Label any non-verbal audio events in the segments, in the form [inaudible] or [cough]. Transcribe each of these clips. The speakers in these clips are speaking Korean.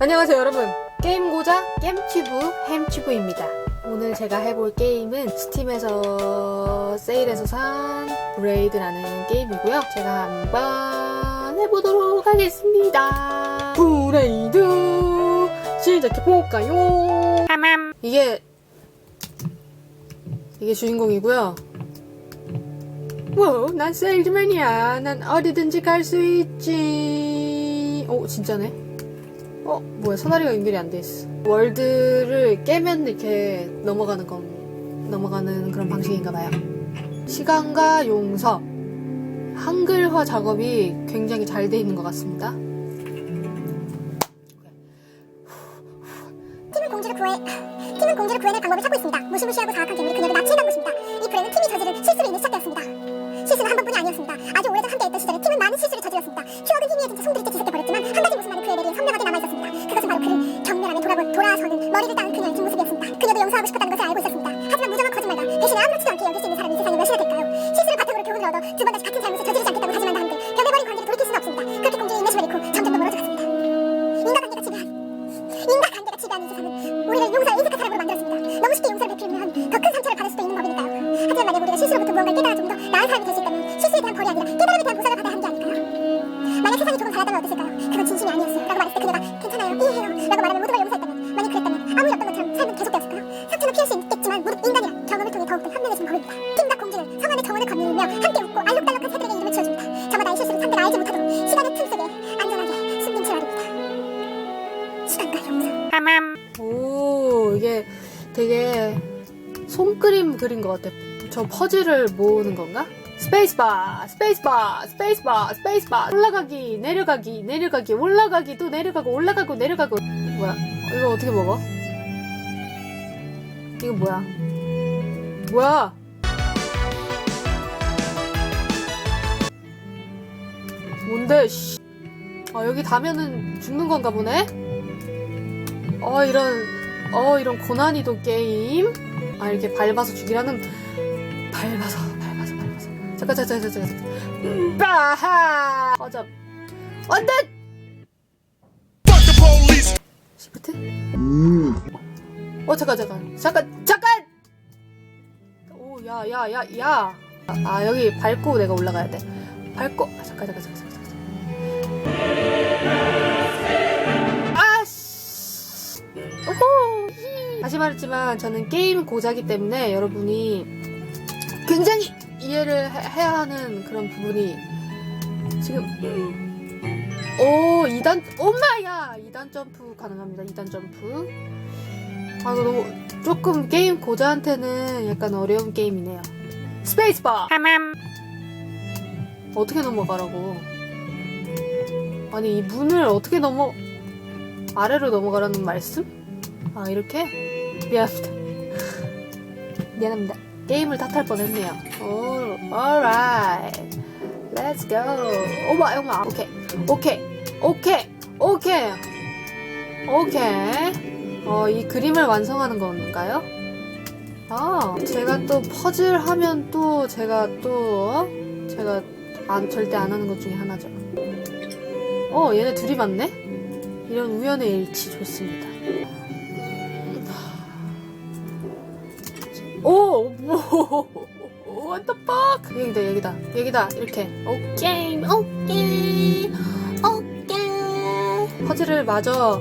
안녕하세요 여러분. 게임고자 겜튜브 햄튜브입니다. 오늘 제가 해볼 게임은 스팀에서 세일해서 산 브레이드라는 게임이고요. 제가 한번 해보도록 하겠습니다. 브레이드! 시작해볼까요? 이게 이게 주인공이고요. 와우 난 세일즈맨이야. 난 어디든지 갈 수 있지. 오 진짜네 어, 뭐야, 사다리가 연결이 안 돼 있어. 월드를 깨면 이렇게 넘어가는 건, 넘어가는 그런 방식인가 봐요. 시간과 용서. 한글화 작업이 굉장히 잘 돼 있는 것 같습니다. 팀은 공주를 구해 팀은 공주를 구해낼 방법을 찾고 있습니다. 무시무시하고 사악한 괴물이 그녀를 납치해간 것입니다. 이 불행은 팀이 저지른 실수로 인해 시작되었습니다. 실수는 한 번뿐이 아니었습니다. 아주 오래전 함께했던 시절에 팀은 많은 실수를 저질렀습니다. 추억은 희미해진 채 손들이 괜찮아요, 이해해요. 라고 말하면 모두가 용서했다면 만약 그랬다면 아무리 없던 것처럼 삶은 계속되었을까요? 상처는 피할 수 있겠지만 무릇 인간이란 경험을 통해 더욱더 현명해진 법입니다. 팀과 공주는 성안의 정원을 건너며 함께 웃고 알록달록한 새들에게 이름을 지어줍니다. 저마다 이 실수를 상대가 알지 못하도록 시간의 틈 속에 안전하게 숨긴 채 말입니다. 시간과 용서. 오, 이게 되게 손그림 그린 것 같아. 저 퍼즐을 모으는 건가? 스페이스바, 스페이스바, 스페이스바, 스페이스바. 올라가기, 내려가기, 내려가기, 올라가기, 또 내려가고, 올라가고, 내려가고. 뭐야? 이거 어떻게 먹어? 이거 뭐야? 뭐야? 뭔데, 씨. 아, 여기 닿으면은 죽는 건가 보네? 어, 이런, 어, 이런 고난이도 게임? 아, 이렇게 밟아서 죽이라는, 밟아서. 잠깐, 잠깐, 잠깐, 잠깐. 음, 빠하! 맞아. 안 돼! 시프트? 어, 잠깐, 잠깐. 잠깐, 잠깐! 오, 야, 야, 야, 야. 아, 여기 밟고 내가 올라가야 돼. 밟고, 아, 잠깐, 잠깐, 잠깐, 잠깐. 잠깐. 아씨. 오호. 다시 말했지만 저는 게임 고자기 때문에 여러분이 굉장히 이해를 해- 해야 하는 그런 부분이 지금 오 2단 엄마야 2단 점프 가능합니다. 2단 점프. 아 이거 너무 조금 게임 고자한테는 약간 어려운 게임이네요. 스페이스바 어떻게 넘어가라고? 아니 이 문을 어떻게 넘어 아래로 넘어가라는 말씀? 아 이렇게? 미안합니다. [laughs] 미안합니다 게임을 탓할 뻔했네요. 오, alright. Let's go. 오마 오마 오케이. 오케이. 오케이. 오케이. 오케이. 어, 이 그림을 완성하는 건가요? 아 제가 또 퍼즐 하면 또 제가 또 제가 안, 절대 안 하는 것 중에 하나죠. 어 얘네 둘이 맞네? 이런 우연의 일치 좋습니다. 오, 뭐, what the fuck? 여기다, 여기다, 여기다, 이렇게. 오케이, 오케이, 오케이. 퍼즐을 마저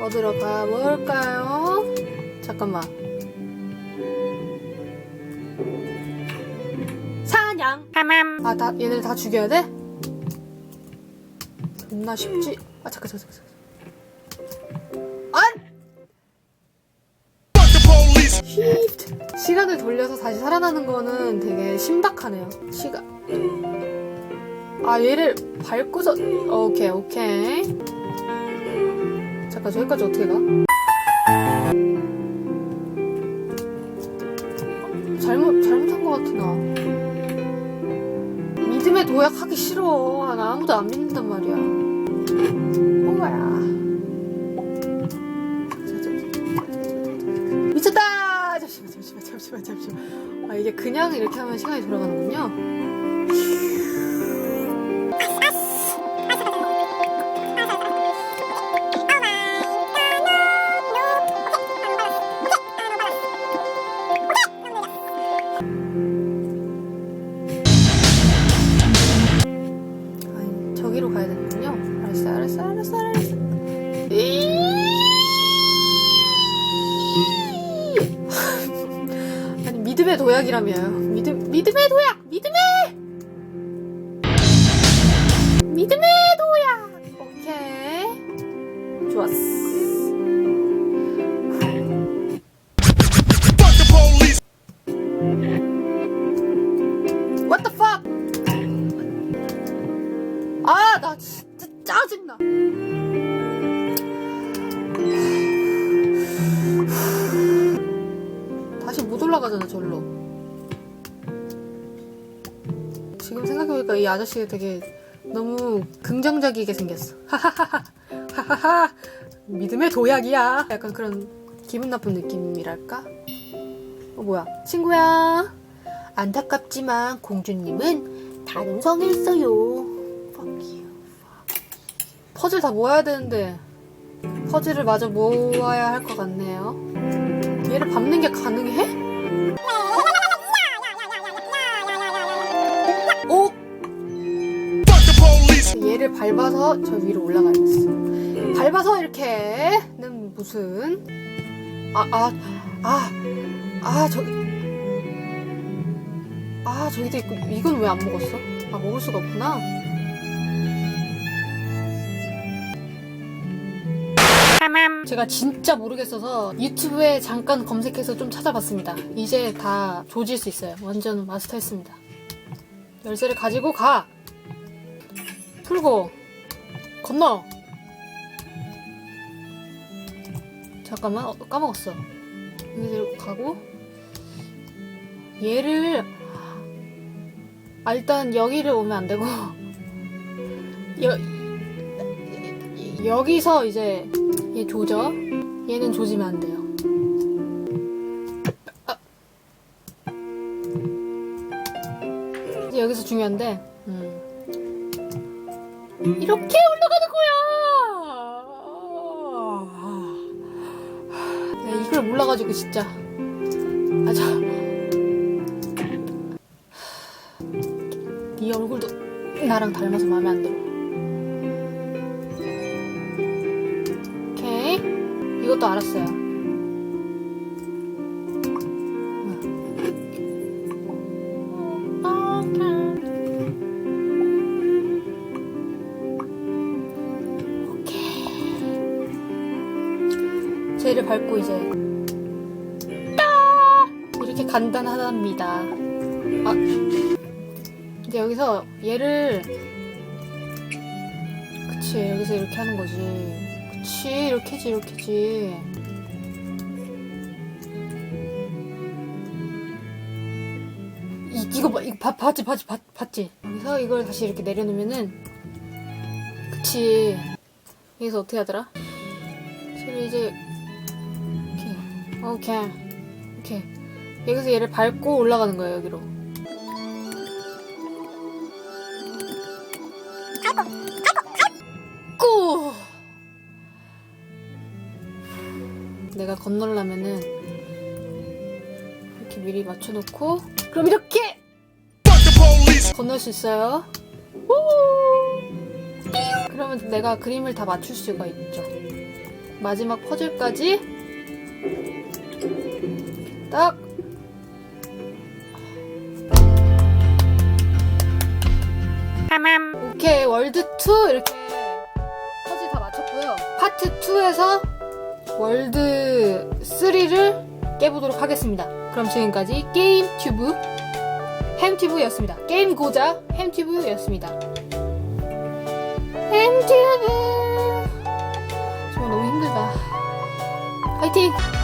얻으러 가볼까요? 잠깐만. 사냥. 아, 다, 얘네들 다 죽여야 돼? 존나 쉽지? 아, 잠깐, 잠깐, 잠깐. 시간을 돌려서 다시 살아나는 거는 되게 신박하네요. 시간. 아, 얘를 밟고서. 오케이, 오케이. 잠깐, 저기까지 어떻게 가? 잘못, 잘못한 것 같아, 나. 믿음에 도약하기 싫어. 아, 나 아무도 안 믿는단 말이야. 잠시만 잠시만. 아 이게 그냥 이렇게 하면 시간이 돌아가는군요. thank you 도약이라며요. 믿음, 믿음의 도약! 믿음의! 믿음의 도약! 오케이. 좋았어. 아, 나 짜증나. 다시 못 올라가잖아, 절로. 지금 생각해보니까 이 아저씨가 되게 너무 긍정적이게 생겼어. 하하하. 믿음의 도약이야. 약간 그런 기분 나쁜 느낌이랄까? 어, 뭐야. 친구야. 안타깝지만 공주님은 있어요. Fuck you. 퍼즐 다 모아야 되는데 퍼즐을 마저 모아야 할 것 같네요. 얘를 밟는 게 가능해? 얘를 밟아서 저 위로 올라가야겠어. 밟아서 이렇게는 무슨 아 아 아 아 저기 아 저기도 있고 이건 왜 안 먹었어? 아 먹을 수가 없구나. 제가 진짜 모르겠어서 유튜브에 잠깐 검색해서 좀 찾아봤습니다. 이제 다 조질 수 있어요. 완전 마스터했습니다. 열쇠를 가지고 가. 풀고 건너. 잠깐만 어, 까먹었어. 여기로 가고 얘를 아, 일단 여기를 오면 안 되고 [laughs] 여 여기서 이제 얘 조져. 얘는 조지면 안 돼요. 아. 여기서 중요한데 음. 이렇게 올라가는 거야. 야, 이걸 몰라가지고 진짜. 아, 저. 네 얼굴도 나랑 닮아서 마음에 안 들어. 오케이. 이것도 알았어요. 밟고 이제 따! 이렇게 간단하답니다. 아 이제 여기서 얘를 그치 여기서 이렇게 하는 거지. 그치 이렇게지 이렇게지. 이, 이거 봐, 이거 봐, 봤지, 봤지, 봤, 봤지? 여기서 이걸 다시 이렇게 내려놓으면은, 그치. 여기서 어떻게 하더라? 쟤를 이제, 오케이. 오케이. 여기서 얘를 밟고 올라가는 거예요, 여기로. 밟고! 내가 건널라면은, 이렇게 미리 맞춰놓고, 그럼 이렇게! 건널 수 있어요. 우! 그러면 내가 그림을 다 맞출 수가 있죠. 마지막 퍼즐까지 딱 오케이 월드 2 이렇게 퍼즐 다 맞췄고요. 파트 2에서 월드 3를 깨보도록 하겠습니다. 그럼 지금까지 게임 튜브 햄튜브였습니다. 게임 고자 햄튜브였습니다. 햄튜브 정말 너무 힘들다. 파이팅!